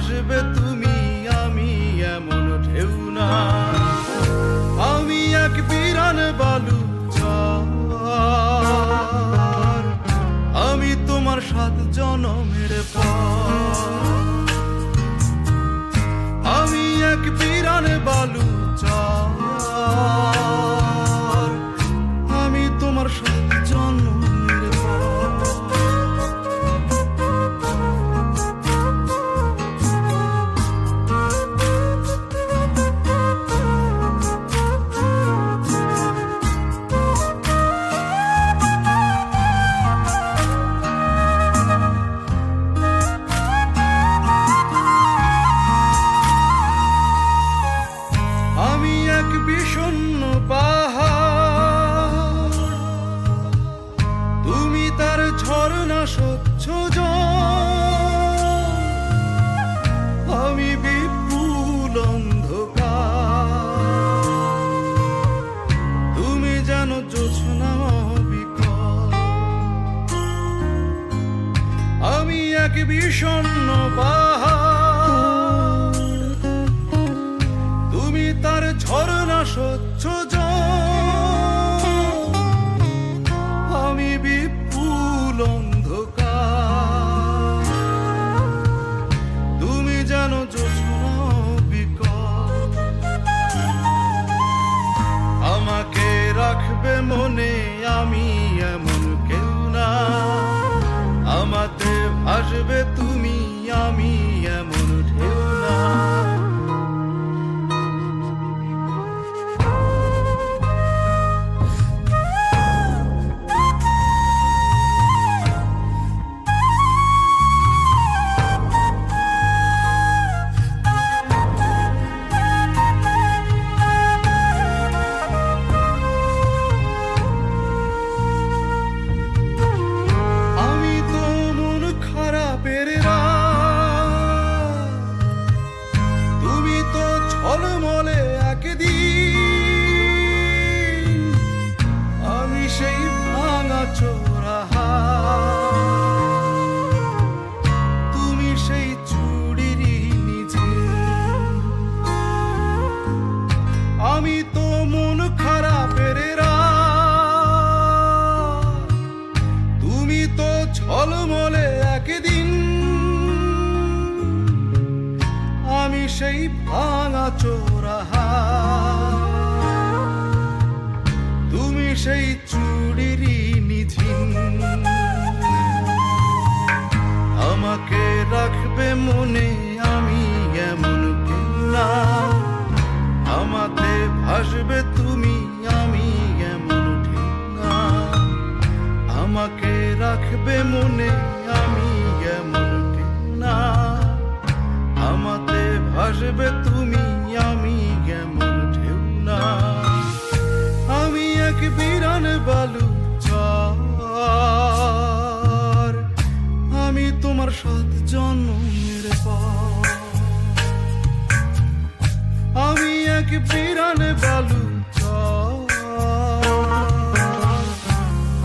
আসবে তুমি, আমি এমন ঢেউ না। আমি এক বিরান বালু আমি তোমার সাত জনমের পর। আমি এক বিরান বালু চা ঝরনা স্বচ্ছ আমি বিপুল অন্ধকার। তুমি জানো জোছনা অবিকল আমি এক বিষণ্ণ বাহার আমাতে ভাসবে তুমি আমি ভাঙা চোরাহা তুমি সেই চুড়িরই নিঝিন আমাকে রাখবে মনে আমি এমন না আমাতে ভাসবে তুমি আমি এমন না আমাকে রাখবে মনে আমি এমন না আমাতে ভাসবে তুমি আমি কেমন ঢেউ না। আমি এক বিরান বালু